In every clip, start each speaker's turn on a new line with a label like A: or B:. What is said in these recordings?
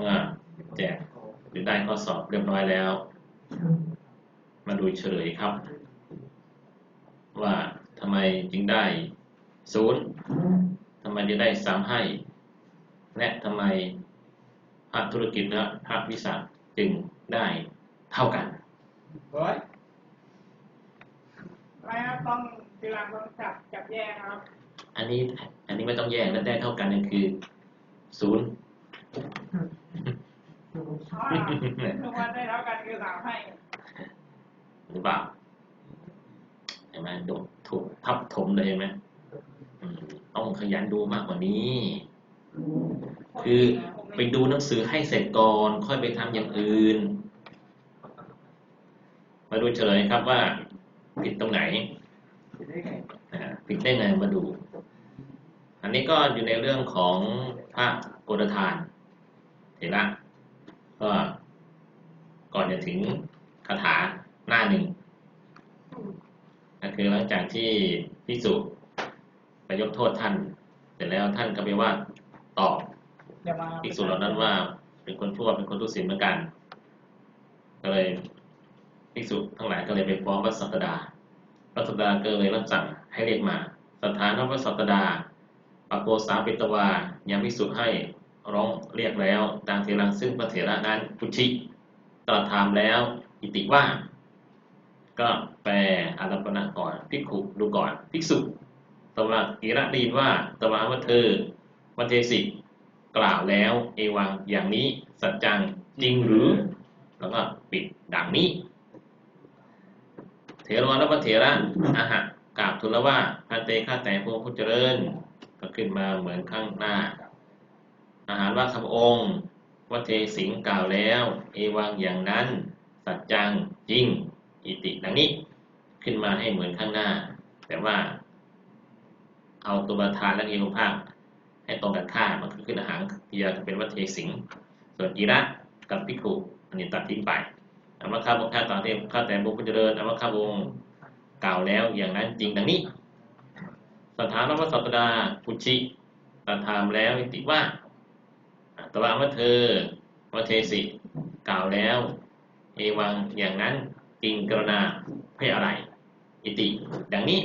A: เมื่อแจกหรือได้ข้อสอบเรียบร้อยแล้ว มาดูเฉลยครับ ว่าทำไมจึงได้ศูนย์ทำไมจะได้สามให้ และทำไมภาคธุรกิจและภาควิสาหจึงได้เท่ากัน
B: เฮ้ยไม่ครับต้องทีหลังต้องจับจับแยกครับ
A: อันนี้อันนี้ไม่ต้องแยกและได้เท่ากันนั่นคือศูนย์
B: เพราะว่า ทุกวันได้เท่ากันคือสามให้
A: หรือเปล่าเห็นไหมโดนถูกทับถมเลยเห็นไหมอืมต้องขยันดูมากกว่านี้ คือไปดูหนังสือให้เสร็จก่อน ค่อยไปทำอย่างอื่น มาดูเฉลยครับว่าผิดตรงไหนผิดได้ไงมาดู อันนี้ก็อยู่ในเรื่องของพระโอรทาน เห็นละก็ก่อนจะถึงคาถาหน้าหนึ่งก็คือหลังจากที่พิสุไปยกโทษท่าน เสร็จแล้วท่านก็ไปว่าตอบ
B: จะมา
A: ภิกษุเหล่านั้นว่าเป็นคนชั่วเป็นคนทุศีลเหมือนกัน ก็เลยภิกษุทั้งหลายก็เลยไปฟ้องพระสัตดาพระสัตดาก็เลยรับสั่งให้เรียกมา สถานพระสัตดาปโกสาปิตวายังภิกษุให้ ร้องเรียกแล้วดังเทรังซึ่งพระเถระนั้นพุชิตรัสถามแล้วอิติว่า ก็แปลอารัปณะก่อนภิกขุดูก่อนภิกษุตวากิระดีนว่าตวาว่าเธอวันเทสิกล่าวแล้วเอวังอย่างนี้สัจจังจริงหรือ แล้วก็ปิดดังนี้ เถรวรพระเถระอาหะกราบทูลว่าพันเตข้าแต่พระผู้เจริญ ก็ขึ้นมาเหมือนข้างหน้า อาหารว่าข้าพองค์วัเทสิงกล่าวแล้ว เอวังอย่างนั้น สัจจังจริง อิติดังนี้ ขึ้นมาให้เหมือนข้างหน้า แต่ว่า เอาตัวประธานและเอกภาพให้ตรงกันข้ามมันคือขึ้นอาหารเทียจะเป็นวัเทสิงส่วนกีระกับพิคุอันนี้ตัดทิ้งไปอามาข้าบงข้าต่อเทพข้าแต่บุญเจริญอามาข้าบงกล่าวแล้วอย่างนั้นจริงดังนี้สถานวัตสัตดาพุชิตรัสถามแล้วอิติว่า ตวาว่าเธอวัเทสิ กล่าวแล้ว เอวังอย่างนั้นจริงกรณาเพื่ออะไร อิติ ดังนี้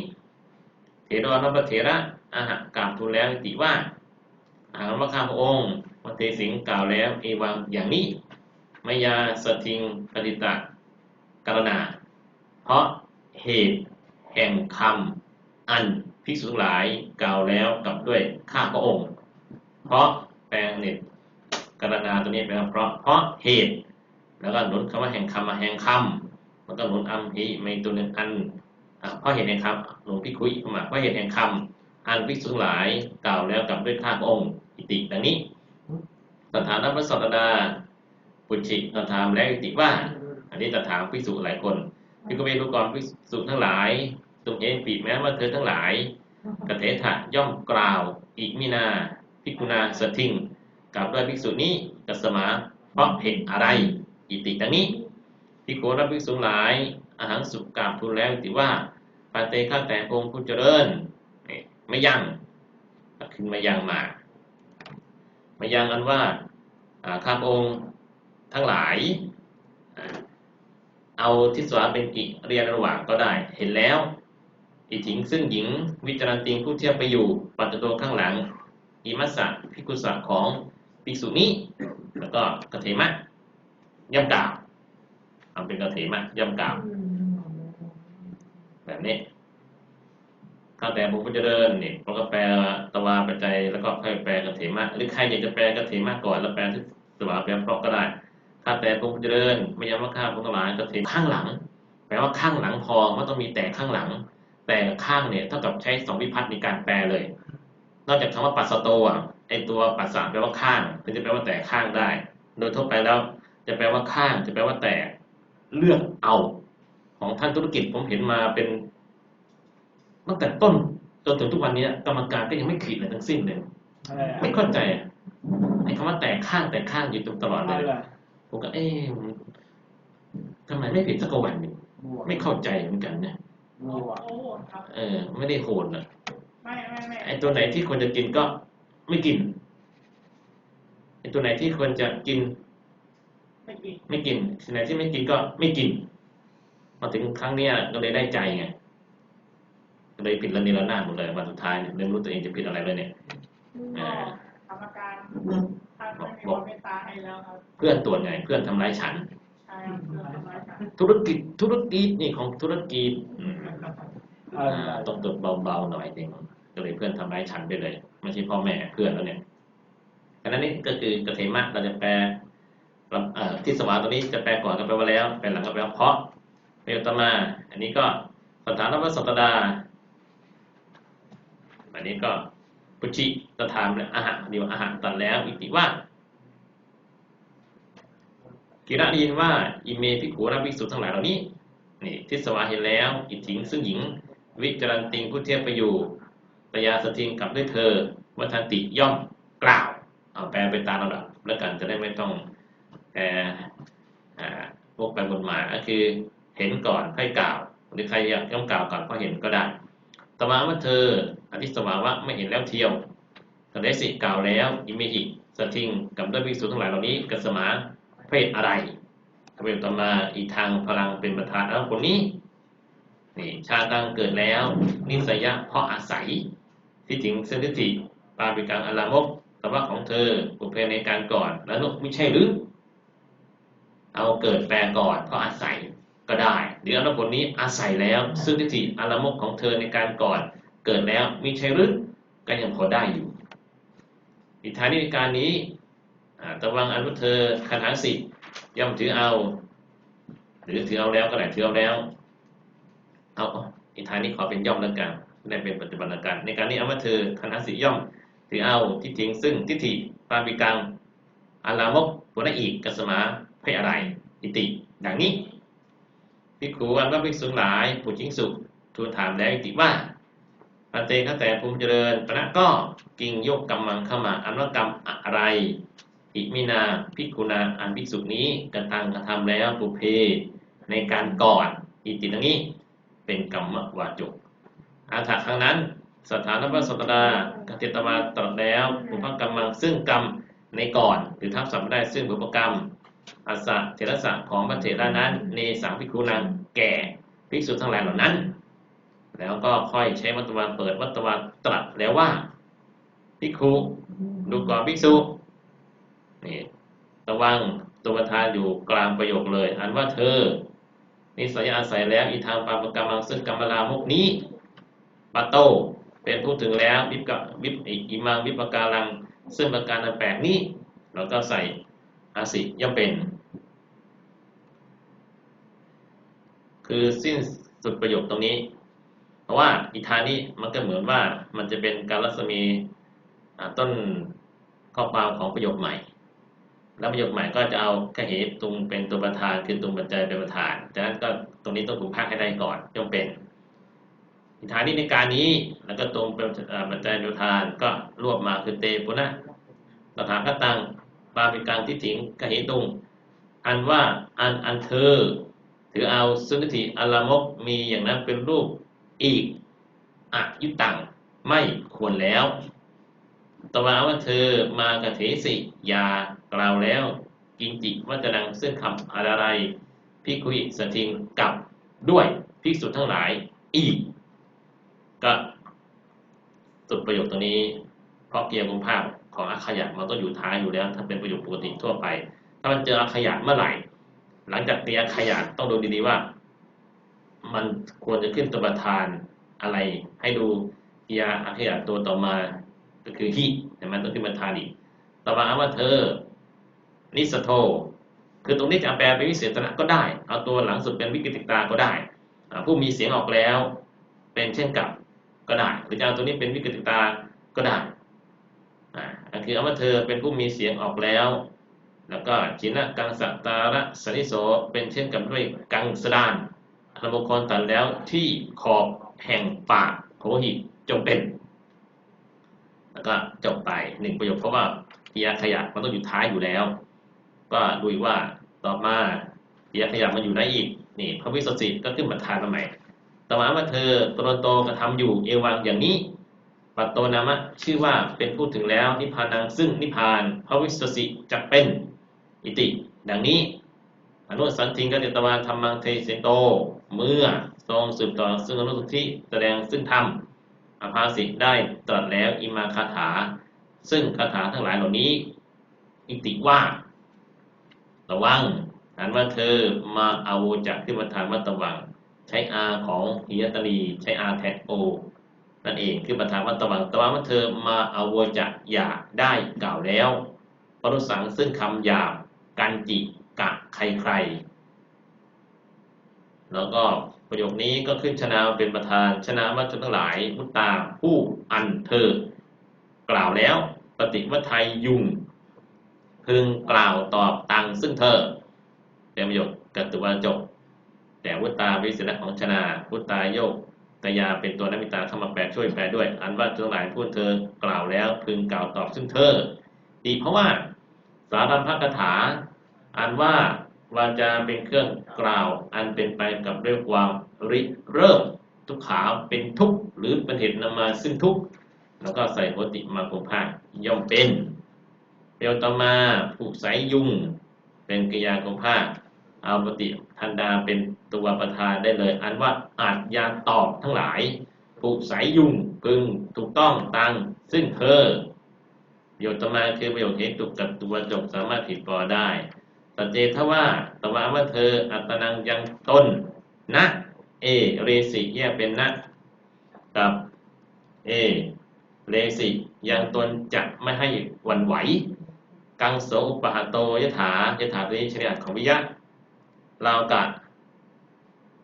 A: เถรวรพระเถระอาหะกราบทูลแล้วอิติว่าอาหารว่าข้าพระองค์วัเทสิงห์กล่าวแล้ว เอวังอย่างนี้มายาสทิงปฏิตะกรณา เพราะเหตุแห่งคำอันภิกษุหลายกล่าวแล้วกับด้วยข้าพระองค์ เพราะแปลงเน็ต รณาตัวนี้แปลว่าเพราะเพราะเหตุ แล้วก็หนุนคำว่าแห่งคำมาแห่งคำแล้วก็หนุนอัมพีไม่ตัวหนึ่งอันเพราะเหตุแห่งคำหนุนพิคุยเข้ามาเพราะเหตุแห่งคำอันภิกษุงหลายกล่าวแล้วกับด้วยข้าพระองค์อิติดังนี้สถานพระสัตดาปุชิตถามแล้วอิติว่า อันนี้จะถามภิกษุหลายคนพิกเวทุกรภิกษุทั้งหลายตุเห็นปีแม้ว่าเธอทั้งหลายกเทถะย่อมกล่าวอีกมินาภิกขุนาสทิง กล่าวด้วยภิกษุนี้กัสมาเพราะเหตุอะไร อิติดังนี้ภิกขุและภิกษุหลายอาหารสุกราบทูลแล้วติว่าปาเตข้าแต่องค์ผู้เจริญนี่ไม่ยังขึ้นมายังมามายังกันว่าข้าพระองค์ทั้งหลาย เอาทิศวาเป็นกิเรียนระหว่างก็ได้ เห็นแล้ว อีถิงซึ่งหญิงวิจารณ์ติงผู้เทียบไปอยู่ ปัจจุตัวข้างหลังอิมัสสะพิกุสะของ ภิกษุนี้ แล้วก็กเทมะย่ำกล่าวเอาเป็นกเทมะย่ำกล่าวแบบนี้ข้าแต่บุญเจริญเนี่ยเราก็แปลตวาปัจจัยแล้วก็ค่อยแปลกเถมะหรือใครอยากจะแปลกเถมะก่อนแล้วแปลที่ตวาแปลเพราะก็ได้ข้าแต่บุญเจริญไม่ย้ำว่าข้าพระทั้งหลายกเถมข้างหลัง แปลว่าข้างหลังพอไม่ต้องมีแต่ข้างหลัง แต่ข้างเนี่ยเท่ากับใช้สองวิพัฒน์ในการแปลเลย นอกจากคำว่าปัสสโตอะไอตัวปัสสะแปลว่าข้างถึงจะแปลว่าแต่ข้างได้ โดยทั่วไปแล้วจะแปลว่าข้างจะแปลว่าแต่เลือกเอาของท่านธุรกิจผมเห็นมาเป็นตั้งแต่ต้นจนถึงทุกวันนี้กรรมการก็ยังไม่ขีดเลยทั้งสิ้นเลย
B: อะไรอะ
A: ไม่เข้าใจอะไอ้คำว่าแตกข้างแตกข้างอยู่ตลอดเล
B: อะ
A: ย
B: ไรอะ
A: ผมก็เอ๊ะมันทำไมไม่ผิดสักวันหนึ่งไม่เข้าใจเหมือนกันเนี่ย
B: โอ้โหครับ
A: เออ ไม่ได้โหดนะ
B: ไม่ไม่ไม่
A: ไอ้ตัวไหนที่ควรจะกินก็ไม่กินไอ้ตัวไหนที่ควรจะกิน
B: ไม่กิน
A: ไม่กินสิ่งไหนที่ไม่กินก็ไม่กินมาถึงครั้งเนี้ยก็เลยได้ใจไงก็เลยผิดระเนระนาดหมดเลยวันสุดท้ายเนี่ยไม่รู้ตัวเองจะผิดอะไรเลยเนี่ย
B: ก็กรรมการท่านไม่มีความเมตตาให้แล้วครับ
A: เพื่อนตรวจไง เพื่อนทำร้ายฉัน
B: ใช่ครับเพื่อนทำร้ายกัน
A: ธุรกิจธุรกิจนี่ของธุรกิจอืม
C: เออ
A: อ่าต้องตรวจเบาๆหน่อยเอง ก็เลยเพื่อนทำร้ายฉันไปเลย ไม่ใช่พ่อแม่เพื่อนแล้วเนี่ยอันนั้นนี่ก็คือกเทมะเราจะแปลที่สวาตัวนี้จะแปลก่อนก็แปลว่าแล้วแปลหลังก็แปลว่าเพราะเมตมา อันนี้ก็สถานวัสตดา อันนี้ก็ปุชิตถามและอาหารเดียวอาหารตัดแล้วอิติว่ากิระได้ยินว่าอิเมพิขูราภิกษุทั้งหลายเหล่านี้นี่ทิศวาเห็นแล้ว อิถิงซึ่งหญิง วิจารันติงผู้เทียบไปอยู่ ปยาสทิงกลับด้วยเธอวัฒนติย่อมกล่าวเอาแปลไปตามระดับแล้วกันจะได้ไม่ต้องแปลพวกแปลบทหมายก็คือเห็นก่อนค่อยกล่าวหรือใครอยากย่อมกล่าวก่อนก็เห็นก็ได้ตวาว่าเธออธิสวาว่าไม่เห็นแล้วเที่ยวตเดสิกล่าวแล้วอิมิหิสทิงกับด้วยภิกษุทั้งหลายเหล่านี้กัสมาเพศอะไรทำเป็นต่อมาอีกทางพลังเป็นประธานแล้วคนนี้นี่ชาตังเกิดแล้ว นิสัยะเพราะอาศัย ที่ถึงเส้นทิฏฐิปาปิกังอลามกแต่ว่าของเธอปุเพในการก่อนแล้วนุไม่ใช่หรือ เอาเกิดแปลก่อนเพราะอาศัยก็ได้หรืออนุผลนี้อาศัยแล้ว ซึ่งทิฏฐิอลามกของเธอในการก่อน เกิดแล้วมิใช่หรือก็ยังพอได้อยู่อิทานิการนี้ตะวังอนุเธอคาถาสิย่อมถือเอา หรือถือเอาแล้วก็ได้ถือเอาแล้ว เอาเอาอิทานี้ขอเป็นย่อมแล้วกัน ได้เป็นปัจจุบันกันในการนี้เอาว่าเธอคณะสีย่อมถือเอาที่ทิ้งซึ่งทิฏฐิปาปิกังอาลามกปุณอีกกัสมาเพศอะไรอิติ ดังนี้พิกขูอันว่าภิกษุหลายผู้จิงสุทูลถามแล้วอิติว่าปันเตข้าแต่ภูมิเจริญปณะก็กิ่งยกกำมังเข้ามาอันว่ากรรมอะไร อิมินาพิกขุนาอันภิกษุนี้กระทำกระทำแล้วปุเพในการก่อนอิติดังนี้ เป็นกรรมวาจก อาถรรพ์ครั้งนั้น สถานวัสตดากติตวาตรัสแล้วบุพกรรมังซึ่งกรรมในก่อนหรือทับศัมได้ซึ่งบุพกรรมอาสะเทระสะของพระเถระนั้นในสังพิคุนังแก่ภิกษุทั้งหลายเหล่านั้น แล้วก็ค่อยใช้วัตวาเปิดวัตวาตรัสแล้วว่าภิกขุดูก่อนภิกษุนี่ระวังตัวประธานอยู่กลางประโยคเลย อันว่าเธอนิสัยอาศัยแล้วอีทางปาปกรรมังซึ่งกรรมลามกนี้ ปาโต เป็นผู้ถึงแล้ววิปกะวิปอิมังวิปการัง ซึ่งประการแปลกนี้ เราก็ใส่อาสิย่อมเป็น คือสิ้นสุดประโยคตรงนี้ เพราะว่าอิทานี้มันก็เหมือนว่ามันจะเป็นการรัศมีต้นข้อความของประโยคใหม่ แล้วประโยคใหม่ก็จะเอากเหตุตรงเป็นตัวประธานคือตรงปัจจัยเป็นประธานจากนั้นก็ตรงนี้ต้องถูกภาคให้ได้ก่อนย่อมเป็น อิทธานิในการนี้ แล้วก็ตรงเป็นปัจจัยเป็นประธานก็รวบมาคือเตปุนะสถานคตังปาปิกังทิฏฐิงกเหตุงอันว่าอันอันเธอ ถือเอาสุนทิอลามกมีอย่างนั้นเป็นรูปอีกอะยุตังไม่ควรแล้วตวาว่าเธอมากระเทสิยากล่าวแล้วกินจิวัจนังซึ่งคำอะไรพิคุยสทิงกับด้วยภิกษุทั้งหลายอีก ก็สุดประโยคตรงนี้ เพราะเกียร์มุมภาพของอาขยะมันต้องอยู่ท้ายอยู่แล้ว ถ้าเป็นประโยคปกติทั่วไป ถ้ามันเจออาขยะเมื่อไหร่ หลังจากเตียอาขยะต้องดูดีๆว่า มันควรจะขึ้นตัวประธานอะไร ให้ดูเกียร์อาขยะตัวต่อมาก็คือฮิแต่มันต้องขึ้นประธานอีกต่อมาเอาว่าเธอนิสโท คือตรงนี้จะแปลเป็นวิเศษณะก็ได้ เอาตัวหลังสุดเป็นวิกฤติตาก็ได้ ผู้มีเสียงออกแล้ว เป็นเช่นกับ ก็ได้หรือจะเอาตัวนี้เป็นวิกฤตตาก็ได้อ่าคือเอาว่าเธอเป็นผู้มีเสียงออกแล้ว แล้วก็จินะกังสัตตาระสนิโสเป็นเช่นกับด้วยกังสดานอนุโคลตัดแล้วที่ขอบแห่งปากโคหิจงเป็น แล้วก็จบไปหนึ่งประโยคเพราะว่าเกียขยะมันต้องอยู่ท้ายอยู่แล้ว ก็ดูว่าต่อมาเกียขยะมันอยู่ไหนอีกนี่พระวิสุทธิก็ขึ้นมาทานมาใหม่ ตมาว่าเธอตนโตกระทำอยู่เอวังอย่างนี้ ปัตโตนามะชื่อว่าเป็นผู้ถึงแล้วนิพพานังซึ่งนิพพานพระวิสุทธิจะเป็นอิติ ดังนี้อนุสันทิงกติตวาธรรมังเทเสโต เมื่อทรงสืบต่อซึ่งอนุสุทธิแสดงซึ่งธรรมอภาสิทธิ์ได้ตรัสแล้วอิมาคาถา ซึ่งคาถาทั้งหลายเหล่านี้ อิติว่า ระวังอันว่าเธอมาอาวจากที่ประธานมัตตวัง ใช้อาของหิยตนีใช้อาแทนโอนั่นเองคือประธานวัตวังตวังว่าเธอมาเอาวจากหยากได้กล่าวแล้วปรุสังซึ่งคำหยาบกันจิกะใครใครแล้วก็ประโยคนี้ก็ขึ้นชนะเป็นประธานชนะวัชชนทั้งหลายมุตตาผู้อันเธอ กล่าวแล้วปฏิวัไทยยุงพึงกล่าวตอบตังซึ่งเธอเป็นประโยคกัตตุวาจบ แต่วุตาวิสิระของชนะวุตาโยกตยาเป็นตัวนมิตาเข้ามาแปลช่วยแปลด้วย อันว่าทั้งหลายพูดเธอกล่าวแล้วพึงกล่าวตอบซึ่งเธอดีเพราะว่าสารัมภกถา อันว่าวาจาเป็นเครื่องกล่าว อันเป็นไปกับเรื่องความริเริ่มทุกขาเป็นทุกข์หรือเป็นเหตุนำมาซึ่งทุกข์แล้วก็ใส่โหติมาคงภาคย่อมเป็นเปียวตมาผูกสายยุงเป็นกิยาคงภาค เอาปฏิทันดาเป็นตัวประธานได้เลย อันว่าอาจยาตอบทั้งหลายผูกสายยุงพึงถูกต้องตังซึ่งเธอประโยชน์ตมาคือประโยชน์เหตุกับตัวจบสามารถผิดปอได้สัจเจทว่าตวาว่าเธออัตนังยังตนนะเอเรสิแยกเป็นนะกับเอเรสิยังตนจะไม่ให้หวันไหว กังโสอุปหะโตยถายถาตัวนี้ชนิดของวิยะ เรากะ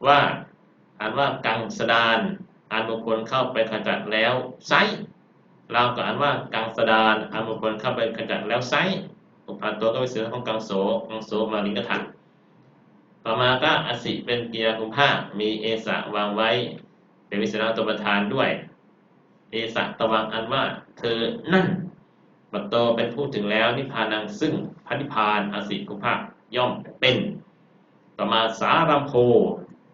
A: ว่าอ่านว่ากังสดานอ่านบุคคลเข้าไปขจัดแล้วไซเราก็อ่านว่ากังสดานอ่านบุคคลเข้าไปขจัดแล้วไซอุปหะโตก็เป็นเสือของกังโสกังโสมาลิงกถันต่อมาก็อสิเป็นกียร์คุมภามีเอสะวางไว้ เป็นวิสนาตัวประธานด้วย เอสะตะวังอันว่า เธอนั่นบัตโตเป็นผู้ถึงแล้วนิพพานังซึ่งพระนิพานอสิกุภาย่อมเป็น ต่อมาสารมโพ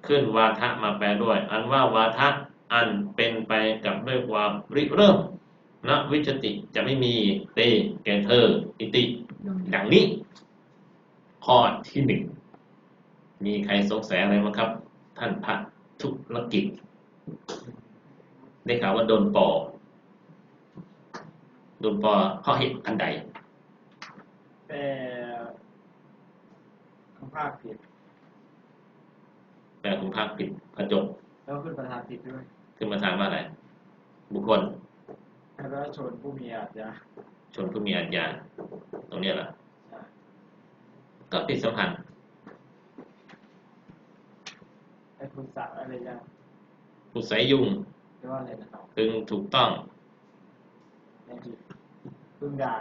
A: ขึ้นวาทะมาแปลด้วย อันว่าวาทะอันเป็นไปกับด้วยความริเริ่มนวิจติจะไม่มีเตแก่เธอ อิติดังนี้ ข้อที่หนึ่ง มีใครสงสัยอะไรไหมครับ ท่านพระธุรกิจ ได้ข่าวว่าโดนปอโดนปอเพราะเหตุอันใด
C: แต่คำภาคผิด
A: แปลคุณภาคผิดพระจบ
C: แล้วขึ้นประธานผิดด้วย
A: ขึ้นมาถามว่าอะไร บุคคล
C: แล้วชนผู้มีอาจจะ
A: ชนผู้มีอาญาตรงเนี้ยแหละก็ติดสัมพันธ์
C: ไอ้คุณสาวอะไรยัง
A: ผู้ใส่ยุง
C: เรียกว่าอะไรนะครับ
A: พึงถูกต้อง
C: ยังผิดพึ่งด่า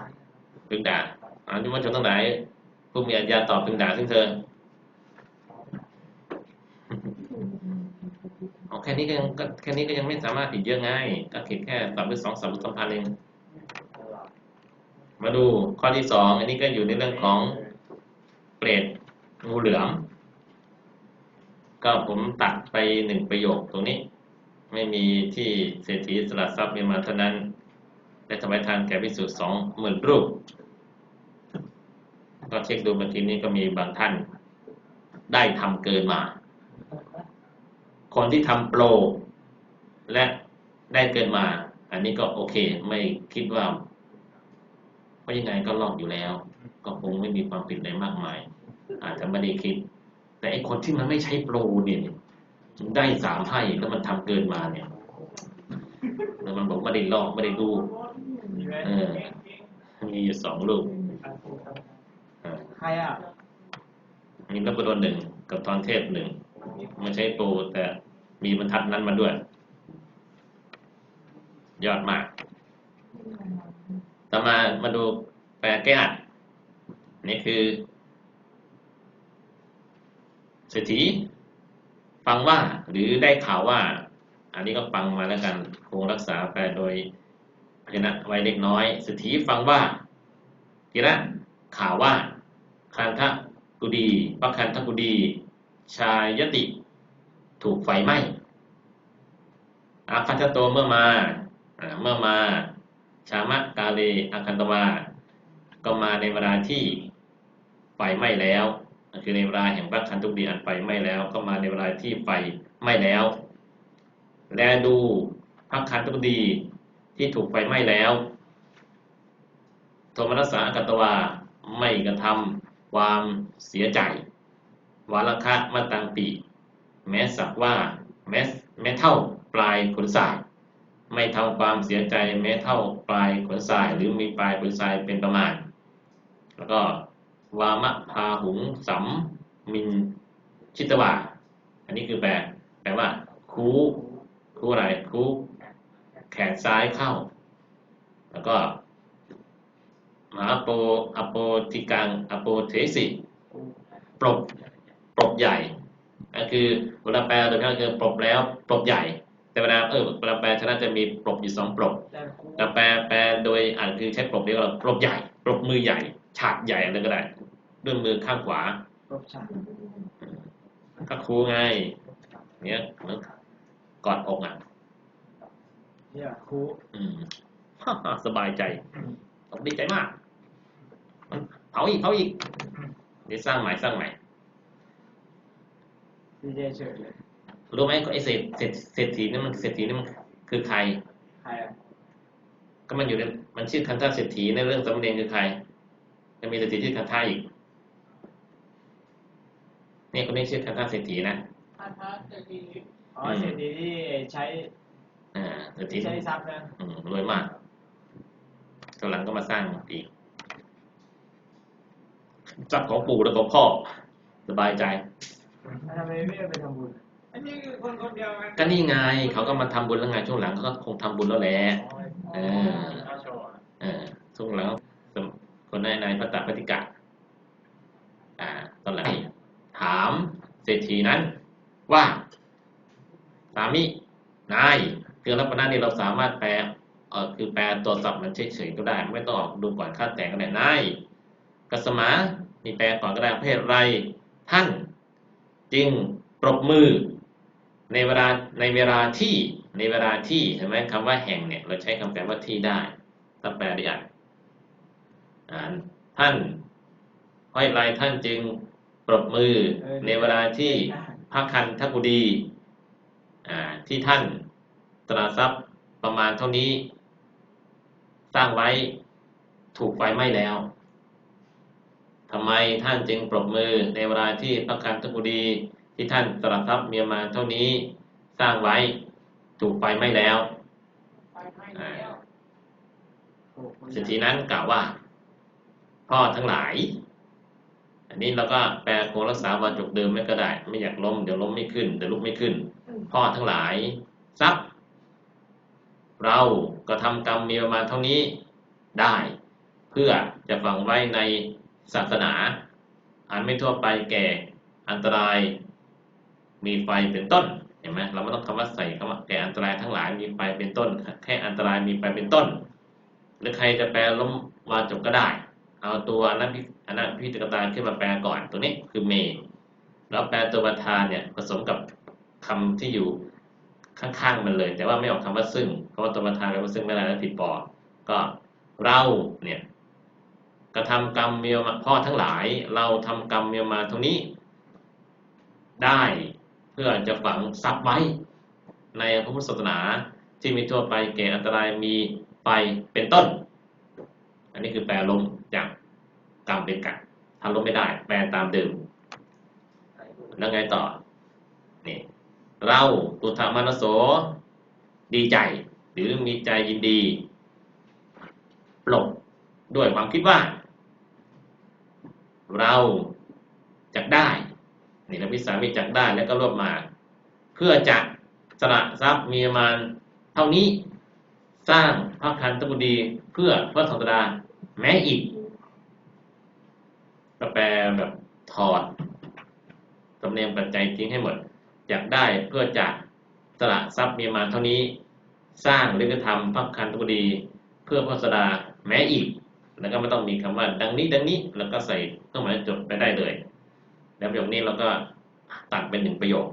A: พึงด่าอ่านที่ว่าชนทั้งหลายผู้มีอาญาตอบพึงด่าซึ่งเธอเอา แค่นี้ก็ยังแค่นี้ก็ยังไม่สามารถผิดเยอะง่ายก็ผิดแค่สามหรือสองสามสัมพันธ์เองมาดูข้อที่สองอันนี้ก็อยู่ในเรื่องของเปรตงูเหลือม ก็ผมตัดไปหนึ่งประโยคตรงนี้ ไม่มีที่เศรษฐีสลัดทรัพย์มีมาเท่านั้นได้ถวายทานแก่พิสุทธิ์สองหมื่นรูป ก็เช็คดูบางทีนี้ก็มีบางท่านได้ทำเกินมา คนที่ทำโปร และได้เกินมา อันนี้ก็โอเค ไม่คิดว่าเพราะยังไงก็ลอกอยู่แล้ว ก็คงไม่มีความผิดอะไรมากมาย อาจจะไม่ได้คิด แต่ไอคนที่มันไม่ใช้โปรเนี่ยได้สามให้แล้วมันทำเกินมาเนี่ย แล้วมันบอกไม่ได้ลอกไม่ได้ดู
C: มีไหม
A: เออมีอยู่สองลูกเออ
C: ใครอะ
A: มีนพดลหนึ่งกับทอนเทพหนึ่งไม่ใช่โปรแต่ มีบรรทัดนั้นมาด้วย ยอดมาก ต่อมามาดูแปลแก้อัดนี่คือเศรษฐีฟังว่าหรือได้ข่าวว่า อันนี้ก็ฟังมาแล้วกันคงรักษาแปลโดยพยนะไว้เล็กน้อยเศรษฐีฟังว่าทีละข่าวว่าคันทกุดีพระคันทกุดี ชายติ ถูกไฟไหม้อาคันทโตเมื่อมาเมื่อมาชามะกาเลอาคันตวาก็มาในเวลาที่ไฟไหม้แล้วคือในเวลาแห่งพระคันตุกดีอันไฟไหม้แล้ว ก็มาในเวลาที่ไฟไหม้แล้ว แลดูพระคันตุกดีที่ถูกไฟไหม้แล้วโทมนัสสาอากตตวาไม่กระทำความเสียใจ วาลคะมาตังปี แม้สักว่าแม้แม้เท่าปลายขนสาย ไม่ทำความเสียใจแม้เท่าปลายขนสาย หรือมีปลายขนสายเป็นประมาณ แล้วก็วามะพาหุงสัมมินชิตวาอันนี้คือแปลแปลว่า คูคูอะไรคูแขนซ้ายเข้า แล้วก็มหาโปอโปติกังอโปเทสิปลบปลบใหญ่ คือเวลาแปลโดยก็คือปลบแล้วปลบใหญ่ แต่เวลาเออเวลาแปลชนะจะมีปลบอยู่สองปลบ
C: แต่ครู
A: แต่แปลแปลโดยอ่านคือใช้ปลบเดียวกับปลบใหญ่ปลบมือใหญ่ฉากใหญ่อะไรก็ได้ด้วยมือข้างขวา
C: รบชาติ
A: ก็ครูไงเนี้ยเหมือนกอดอกอะ
C: เนี่ยครู
A: อืมสบายใจดีใจมากเผาอีกเผาอีกเดี๋ยวสร้างใหม่สร้างใหม่
C: ดีเจเฉยเลย
A: รู้ไหมไอ้เศรษเศรษเศรษฐีนี่มันเศรษฐีนี่มันคือใคร
C: ใครอะ
A: ก็มันอยู่ในมันชื่อคันธาเศรษฐีในเรื่องสำเนียงคือใครจะมีเศรษฐีชื่อคันธาอีกเนี่ยคนนี้ชื่อคันธาเศรษฐีนะ
B: ท่านพระจะดี
C: อ๋อเศรษฐีที่ใช้
A: อ่าเศรษฐี
C: ใช้ทรัพย์นะ
A: อืมรวยมากตอนหลังก็มาสร้างอีกทรัพย์ของปู่และของพ่อสบายใจ
C: ทำไมไม่เอาไปทำบุญ
B: อันนี้คือคนคนเดียวกัน
A: ก็นี่ไงเขาก็มาทำบุญแล้วไงช่วงหลังเขาก็คงทำบุญแล้วแหละเออ
C: เอาโชว์อะ
A: เออช่วงหลังคนในในพระตปฏิกะอ่าตอนหลังถามเศรษฐีนั้น ว่าสามีนายคือรัปนานี่เราสามารถแปลเออคือแปลตัวศัพท์มันเฉยๆก็ได้ ไม่ต้องออกดูก่อนค่าแต่งก็ได้นายกัสมานี่แปลก่อนก็ได้เพศไรท่าน จึงปรบมือในเวลาในเวลาที่ในเวลาที่ใช่ไหมคำว่าแห่งเนี่ยเราใช้คำแปลว่าที่ได้ถ้าแปลได้อ่านอ่านท่านห้อยไรท่านจึงปรบมือในเวลาที่พระคันทกุดีที่ท่านตราทรัพย์ประมาณเท่านี้ สร้างไว้ถูกไฟไหม้แล้ว ทำไมท่านจึงปรบมือในเวลาที่พระคันธกุดีที่ท่านตราทรัพย์มีประมาณเท่านี้สร้างไว้ถูกไฟไหม้แล้ว
B: ไปไม่แล้ว
C: โอ้โห
A: เศรษฐีนั้นกล่าวว่า พ่อทั้งหลาย อันนี้เราก็แปลโครงรักษาวาจกเดิมไม่ก็ได้ ไม่อยากล้มเดี๋ยวล้มไม่ขึ้นเดี๋ยวลุกไม่ขึ้น พ่อทั้งหลายทรัพย์เราก็ทำกรรมมีประมาณเท่านี้ได้ เพื่อจะฝังไว้ใน ศาสนา อันไม่ทั่วไปแก่อันตราย มีไฟเป็นต้นเห็นไหมเราไม่ต้องคำว่าใส่คำว่าแก่อันตรายทั้งหลายมีไฟเป็นต้น แค่อันตรายมีไฟเป็นต้น หรือใครจะแปลล้มวาจบก็ได้ เอาตัวอนันพิอนันพิจกตาขึ้นมาแปลก่อนตัวนี้คือเมแล้วแปลตัวประธานเนี่ยผสมกับคำที่อยู่ข้างๆมันเลย แต่ว่าไม่ออกคำว่าซึ่งเพราะว่าตัวประธานแปลว่าซึ่งไม่ได้แล้วผิดปอก็เราเนี่ย กระทำกรรมเมียมาพ่อทั้งหลาย เราทำกรรมเมียมาเท่านี้ ได้เพื่อจะฝังทรัพย์ไว้ ในพระพุทธศาสนาที่มีทั่วไปแก่อันตรายมีไฟเป็นต้น อันนี้คือแปลลมจากกรรมเป็นกรรมถ้าลมไม่ได้ แปลตามเดิมแล้วไงต่อนี่เราอุทามานโสดีใจ หรือมีใจยินดีปลบด้วยความคิดว่า เราจักได้นี่นะพิสามีจักได้แล้วก็รวบมา เพื่อจะสละทรัพย์มีมาณเท่านี้สร้างพระคันตบุดีเพื่อพระสันตดาแม้อีกก็แปลแบบถอดสำเนียงปัจจัยจริงให้หมดอยากได้เพื่อจะสละทรัพย์มีมาณเท่านี้ สร้างหรือกระทำพระคันตบุดีเพื่อพระสันตดาแม้อีก แล้วก็ไม่ต้องมีคำว่าดังนี้ดังนี้ แล้วก็ใส่เครื่องหมายจบไปได้เลย แล้วประโยคนี้เราก็ตัดเป็นหนึ่งประโยค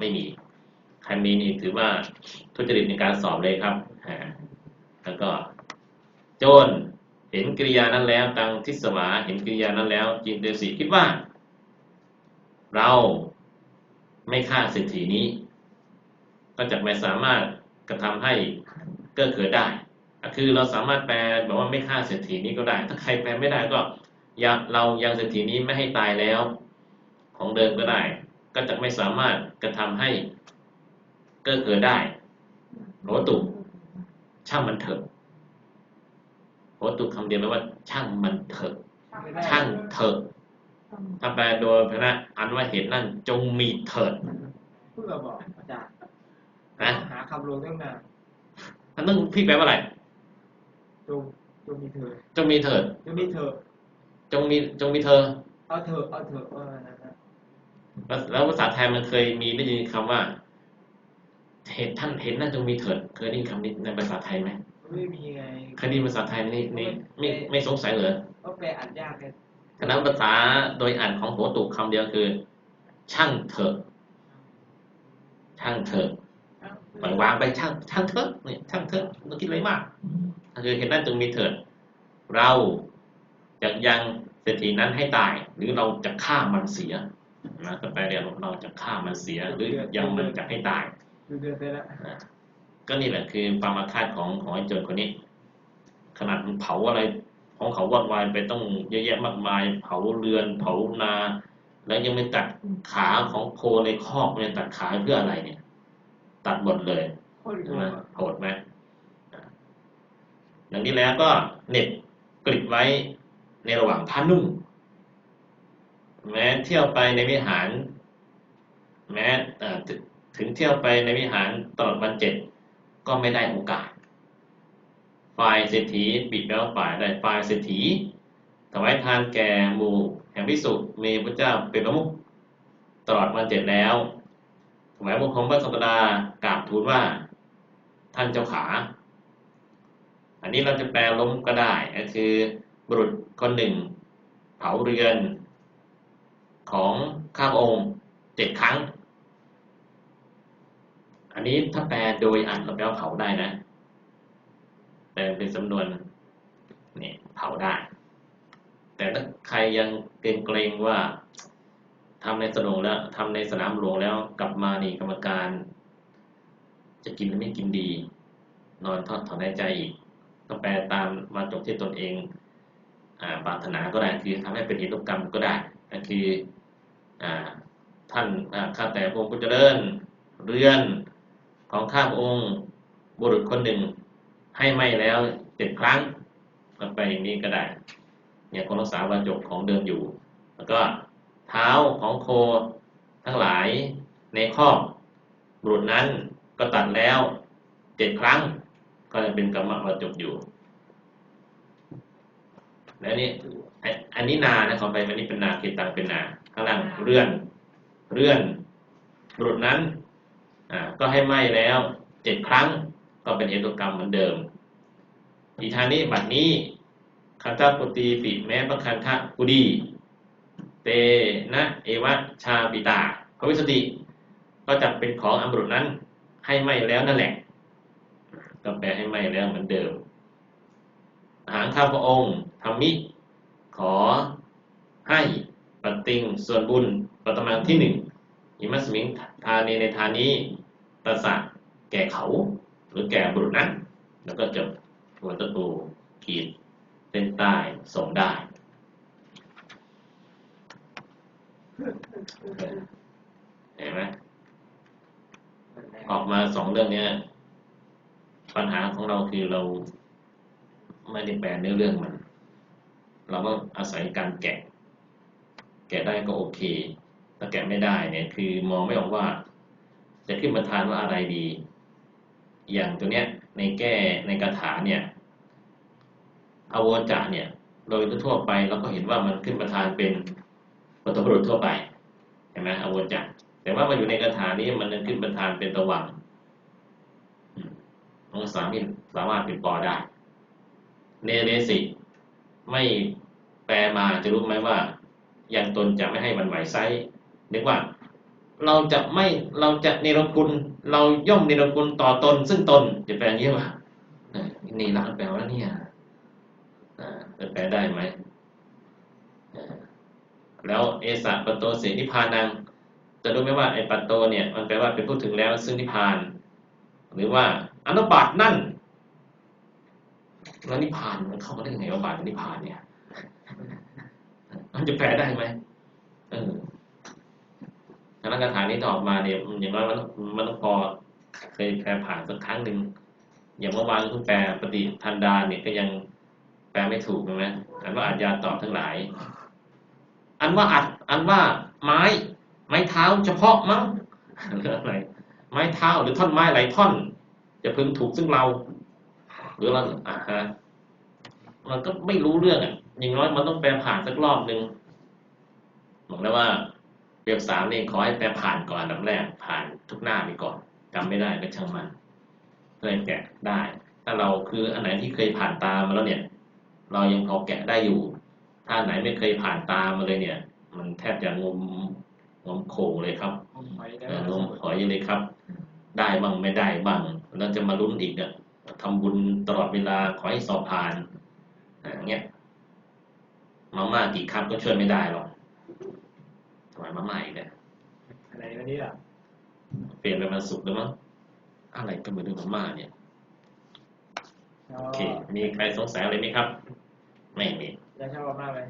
A: ไม่มีใครมีนี่ถือว่าทุจริตในการสอบเลยครับแล้วก็โจรเห็นกริยานั้นแล้วตังทิสวาเห็นกริยานั้นแล้วจินเตสีคิดว่า เราไม่ฆ่าเศรษฐีนี้ ก็จะไม่สามารถกระทำให้เกิดเกิดได้ คือเราสามารถแปลแบบว่าไม่ฆ่าเศรษฐีนี้ก็ได้ ถ้าใครแปลไม่ได้ก็ยังเรายังเศรษฐีนี้ไม่ให้ตายแล้วของเดิมก็ได้ ก็จะไม่สามารถกระทำให้เกิดเกิดได้โหตุช่างมันเถอะโหตุคำเดียวแปลว่า ช่างมันเถอะช่างเถอะถ้าแปลโดยพระอันว่าเหตุนั่นจงมีเถิด
C: เพื่อบอกอาจารย์
A: นะ
C: หาคำลงตั้งนาน
A: อันนั้นพี่แปลว่าอะไร
C: จงจงมีเธอ
A: จงมีเถิด
C: จงมีเธอ
A: จงมีจงมีเธอ
C: เอาเธอเอาเธอว่านั้นนะ
A: แล้วแล้วภาษาไทยมันเคยมีได้ยินคำว่าเหตุท่านเห็นนั่นจงมีเถิด เคยได้ยินคำนี้ในภาษาไทยไหม
C: ไม่มีไง
A: เคยได้ยินภาษาไทยนี่นี่ไม่ไม่สงสัยเหรอ
C: ก็แปลอ่านยากไง
A: ฉะนั้นภาษาโดยอ่านของโหตุคำเดียวคือ ช่างเถอะช่างเถอะปล่อยวางไปช่างช่างเถอะเนี่ยช่างเถอะไม่ต้องคิดอะไรมาก คือเห็นนั่นจงมีเถิด เราจะยังเศรษฐีนั้นให้ตาย หรือเราจะฆ่ามันเสียนะก็แปลเรียกเราจะฆ่ามันเสีย หรือยังมันจะให้ตาย
C: ดูเดือนไปแล้ว
A: นะก็นี่แหละคือความอาฆาตของของไอ้โจรคนนี้ ขนาดมันเผาอะไรของเขาวอดวายไปต้องเยอะแยะมากมาย เผาเรือน เผานา แล้วยังไม่ตัดขาของโคในคอกเนี่ยตัดขาเพื่ออะไรเนี่ย ตัดหมดเลย
C: โคตรโห
A: ใช่ไหม
C: ด
A: โหดไหมอ่า อย่างนี้แล้วก็เน็บกลิดไว้ในระหว่างผ้านุ่ง แม้เที่ยวไปในวิหาร แม้ถึงเที่ยวไปในวิหารตลอดวันเจ็ดก็ไม่ได้โอกาส ฝ่ายเศรษฐีปิดแปลว่าฝ่ายได้ฝ่ายเศรษฐีถวายทานแก่หมู่แห่งพิสุมีพระเจ้าเป็นประมุขตลอดวันเจ็ดแล้วถวายบังคมพระสัปดากราบทูลว่า ท่านเจ้าขา อันนี้เราจะแปลล้มก็ได้ก็คือบุรุษคนหนึ่ง เผาเรือน ของข้าพองค์เจ็ดครั้ง อันนี้ถ้าแปลโดยอ่านเราแปลว่าเผาได้นะแปลเป็นสำนวนเนี่ยเผาได้ แต่ถ้าใครยังเกรงเกรงว่าทำในสนามแล้วทำในสนามหลวงแล้วกลับมานี่กรรมการ จะกินหรือไม่กินดี นอนทอดถอนใจอีก ก็แปลตามมาจบที่ตนเองอาปรารถนาก็ได้คือทำให้เป็นเหตุกรรมก็ได้คืออท่านข้าแต่พระองค์ผู้เจริญเรือนของข้าพระองค์บุรุษคนหนึ่งให้ไม่แล้วเจ็ดครั้งก็ไปอย่างนี้ก็ได้ เนี่ยคงรักษาวาจกของเดิมอยู่ แล้วก็เท้าของโคทั้งหลายในครอบบุรุษนั้นก็ตัดแล้วเจ็ดครั้ง ก็จะเป็นกรรมวาจกอยู่ แล้วนี่อันนี้นานะขอไปอันนี้เป็นนาเขตตังเป็นนาข้างล่างเลื่อนเลื่อนบุรุษนั้นอ่าก็ให้ไหม้แล้วเจ็ดครั้งก็เป็นเอตุกรรมเหมือนเดิม อีทานี้บัดนี้คันธปุตีปิแม้บังคันทะกุดี เตนะ เอวะชาปิตาพระวิสติ ก็จะเป็นของอมรุษนั้นให้ไหม้แล้วนั่นแหละ ก็แปลให้ไหม้แล้วเหมือนเดิมอาหารข้าพระองค์ธรรมิ ขอให้ปฏิติงส่วนบุญปตมังที่หนึ่งอิมัสมิงทานีในทานี้ตสะแก่เขาหรือแก่บุรุษนั้น แล้วก็จะหัวตะปูขีดเส้นใต้ส่งได้ เห็นไหมออกมาสองเรื่องเนี้ย ปัญหาของเราคือเราไม่ได้แปลเนื้อเรื่องมัน เราก็อาศัยการแกะ แกะได้ก็โอเค ถ้าแกะไม่ได้เนี่ยคือมองไม่ออกว่า จะขึ้นมาทานว่าอะไรดี อย่างตัวเนี้ยในแก้ในคาถาเนี่ยอโวจะเนี่ยโดยทั่วไปเราก็เห็นว่ามันขึ้นประทานเป็นปฐมบุรุษทั่วไปเห็นไหมอโวจะแต่ว่ามาอยู่ในคาถานี้มันขึ้นประทานเป็นตะวัง องศาที่สามารถเป็นปอได้ เนเรสิไม่แปลมาจะรู้ไหมว่ายังตนจะไม่ให้มันไหวไซนึกว่า เราจะไม่เราจะเนรคุณ เราย่อมเนรคุณต่อตน ซึ่งตนจะแปลงนี้ว่าเนี่ละแปลว่าเนี่ยจะแปลได้ไหมแล้วเอสะปะโตเสนิพานังจะรู้ไหมว่าไอปัตโตเนี่ยมันแปลว่าเป็นผู้ถึงแล้วซึ่งนิพาน หรือว่า อนุบาตนั่นแล้วนิพพานมันเข้ามาได้ยังไงว่าบาตนิพพานเนี่ย มันจะแปลได้ไหมเออฉะนั้นคาถานี้ถ้าออกมาเนี่ยอย่างน้อยมันมันต้องพอเคยแปลผ่านสักครั้งหนึ่งอย่างเมื่อวานคุณแปลปฏิทันดาเนี่ยก็ยังแปลไม่ถูกใช่ไหมอันว่าอาจยาตอบทั้งหลาย อันว่าอัด อันว่าไม้ ไม้เท้าเฉพาะมั้งหรืออะไรไม้เท้าหรือท่อนไม้หลายท่อน จะพึงถูกซึ่งเรา หรือเราอะฮะมันก็ไม่รู้เรื่องอะอย่างน้อยมันต้องแปลผ่านสักรอบหนึ่งบอกแล้วว่าเรียบสามนี่ขอให้แปลผ่านก่อนอันดับแรก ผ่านทุกหน้าไปก่อนจำไม่ได้ก็ช่างมันเพื่อให้แกะได้ ถ้าเราคืออันไหนที่เคยผ่านตามาแล้วเนี่ย เรายังพอแกะได้อยู่ ถ้าอันไหนไม่เคยผ่านตามาเลยเนี่ย มันแทบจะงมงมโขงเลยครับ
C: ผมไปได้
A: เอองมหอยเลยครับ ได้บ้างไม่ได้บ้างแล้วจะมาลุ้นอีกอะทำบุญตลอดเวลาขอให้สอบผ่านอะอย่างเงี้ยมาม่ากี่คำก็ช่วยไม่ได้หรอกทำไมมาม่าอีกเนี่ย
C: อะไรวันนี้อะ
A: เปลี่ยนเป็นวันศุกร์แล้วมั้งอะไรก็เหมือนเรื่องมาม่าเนี่ยโอเค มีใครสงสัยอะไรไหมครับ ไม่มี
C: ยังชอบมากเลย